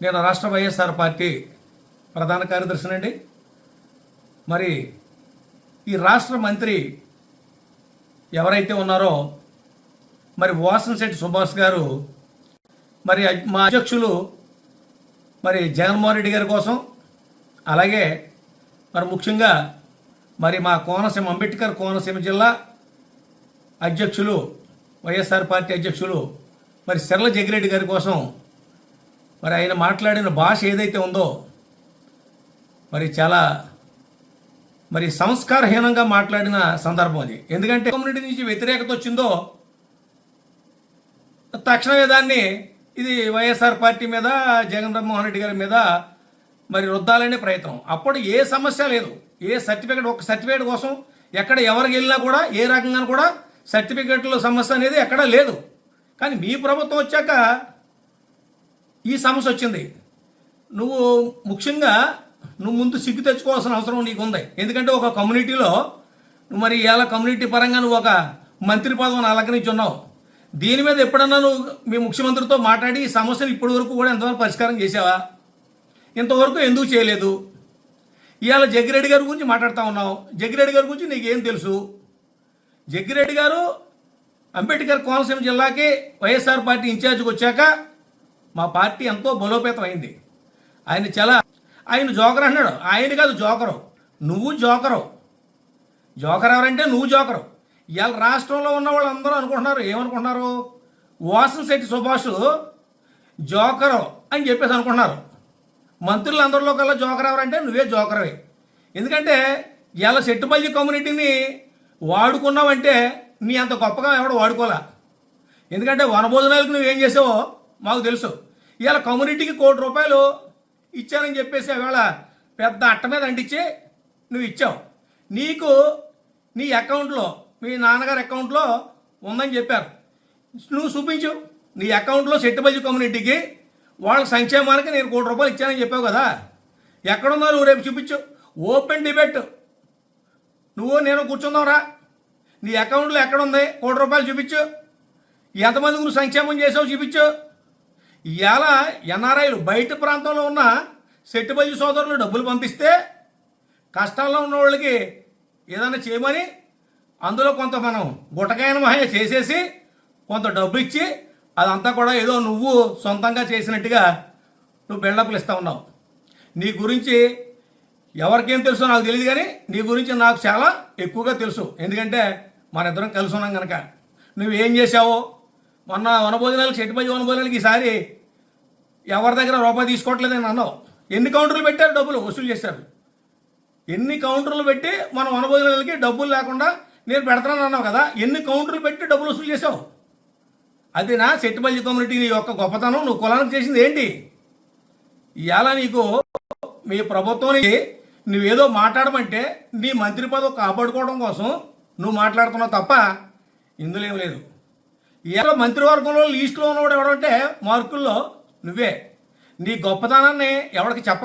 నేను రాష్ట్ర వైఎస్ఆర్ పార్టీ ప్రధాన కార్యదర్శినండి మరి ఈ రాష్ట్ర మంత్రి ఎవరైతే ఉన్నారో మరి వాసనశెట్టి సుభాష్ గారు మరి మా అధ్యక్షులు మరి జగన్మోహన్ రెడ్డి గారి కోసం అలాగే మరి ముఖ్యంగా మరి మా కోనసీమ అంబేద్కర్ కోనసీమ జిల్లా అధ్యక్షులు వైఎస్ఆర్ పార్టీ అధ్యక్షులు మరి సెర్ల జగిరెడ్డి గారి కోసం మరి ఆయన మాట్లాడిన భాష ఏదైతే ఉందో మరి చాలా మరి సంస్కారహీనంగా మాట్లాడిన సందర్భం అది. ఎందుకంటే కమ్యూనిటీ నుంచి వ్యతిరేకత వచ్చిందో తక్షణమే దాన్ని ఇది వైఎస్ఆర్ పార్టీ మీద జగన్ మోహన్ రెడ్డి గారి మీద మరి రుద్దాలనే ప్రయత్నం. అప్పుడు ఏ సమస్య లేదు. ఏ సర్టిఫికేట్ ఒక సర్టిఫికేట్ కోసం ఎక్కడ ఎవరికి వెళ్ళినా కూడా ఏ రకంగా కూడా సర్టిఫికేట్ల సమస్య అనేది ఎక్కడా లేదు. కానీ మీ ప్రభుత్వం వచ్చాక ఈ సమస్య వచ్చింది. నువ్వు ముఖ్యంగా నువ్వు ముందు సిగ్గు తెచ్చుకోవాల్సిన అవసరం నీకుంది. ఎందుకంటే ఒక కమ్యూనిటీలో నువ్వు మరి ఇలా కమ్యూనిటీ పరంగా నువ్వు ఒక మంత్రి పదవిని అలంకరించి ఉన్నావు దీని మీద ఎప్పుడన్నా నువ్వు మీ ముఖ్యమంత్రితో మాట్లాడి ఈ సమస్యను ఇప్పటి వరకు కూడా ఎంతవరకు పరిష్కారం చేసావా? ఇంతవరకు ఎందుకు చేయలేదు? ఇవాళ జగ్గిరెడ్డి గారి గురించి మాట్లాడుతూ ఉన్నావు. జగ్గిరెడ్డి గారి గురించి నీకేం తెలుసు? జగ్గిరెడ్డి గారు అంబేద్కర్ కోనసీమ జిల్లాకి వైఎస్ఆర్ పార్టీ ఇన్ఛార్జ్కి వచ్చాక మా పార్టీ ఎంతో బలోపేతం అయింది. ఆయన చాలా ఆయన జోకర్ అన్నాడు. ఆయన కాదు జోకరు. నువ్వు జోకరు. జోకర్ ఎవరంటే నువ్వు జోకరు. ఇవాళ రాష్ట్రంలో ఉన్న వాళ్ళందరూ అనుకుంటున్నారు. ఏమనుకుంటున్నారు? వాసన్ శెట్టి సుభాష్ జోకరు అని చెప్పేసి అనుకుంటున్నారు. మంత్రులందరిలో కల్లా జోకర్ ఎవరంటే నువ్వే జోకరవే. ఎందుకంటే ఇలా సెట్టుపల్లి కమ్యూనిటీని వాడుకున్నావంటే నీ అంత గొప్పగా ఎవడు వాడుకోలే? ఎందుకంటే వనభోజనాలకు నువ్వేం చేసావో మాకు తెలుసు. ఇవాళ కమ్యూనిటీకి కోటి రూపాయలు ఇచ్చానని చెప్పేసి వేళ పెద్ద అట్ట మీద అంటించి నువ్వు ఇచ్చావు. నీకు నీ అకౌంట్లో మీ నాన్నగారి అకౌంట్లో ఉందని చెప్పారు. నువ్వు చూపించు. నీ అకౌంట్లో సెట్టుబల్లి కమ్యూనిటీకి వాళ్ళ సంక్షేమానికి నేను కోటి రూపాయలు ఇచ్చానని చెప్పావు కదా. ఎక్కడున్నా నువ్వు రేపు చూపించు. Open debate. నువ్వు నేను కూర్చుందాంరా నీ అకౌంట్లో ఎక్కడుంది కోటి రూపాయలు చూపించు. ఎంతమంది నువ్వు సంక్షేమం చేసావు చూపించు. ఇవాళ ఎన్ఆర్ఐలు బయట ప్రాంతంలో ఉన్న సెట్టుబల్లి సోదరులు డబ్బులు పంపిస్తే కష్టాల్లో ఉన్న వాళ్ళకి ఏదైనా చేయమని అందులో కొంత మనం గుటకాయన మహయ చేసేసి కొంత డబ్బు ఇచ్చి అదంతా కూడా ఏదో నువ్వు సొంతంగా చేసినట్టుగా నువ్వు బిల్డప్లు ఇస్తూ ఉన్నావు. నీ గురించి ఎవరికేం తెలుసో నాకు తెలియదు కానీ నీ గురించి నాకు చాలా ఎక్కువగా తెలుసు. ఎందుకంటే మన ఇద్దరం కలిసి ఉన్నాం కనుక నువ్వు ఏం చేసావో మొన్న వనభోజనాలకు చెట్టుపై వనభోజనాలకి ఈసారి ఎవరి దగ్గర రూపాయి తీసుకోవట్లేదని అన్నావు. ఎన్ని కౌంటర్లు పెట్టారు? డబ్బులు వసూలు చేశారు. ఎన్ని కౌంటర్లు పెట్టి మన వనభోజనాలకి డబ్బులు లేకుండా నేను పెడతానని అన్నావు కదా ఎన్ని కౌంటర్లు పెట్టి డబ్బులు వసూలు చేసావు అది నా సెట్టుపల్లి కమ్యూనిటీ నీ యొక్క గొప్పతనం నువ్వు కులానికి చేసింది ఏంటి? ఇవాళ నీకు మీ ప్రభుత్వానికి నువ్వేదో మాట్లాడమంటే నీ మంత్రి పదవి కాపాడుకోవడం కోసం నువ్వు మాట్లాడుతున్నావు తప్ప ఇందులో ఏం లేదు. ఇవాళ మంత్రివర్గంలో లీస్టులో ఉన్నవాడు ఎవడంటే మార్కుల్లో నువ్వే. నీ గొప్పతనాన్ని ఎవరికి చెప్పకు.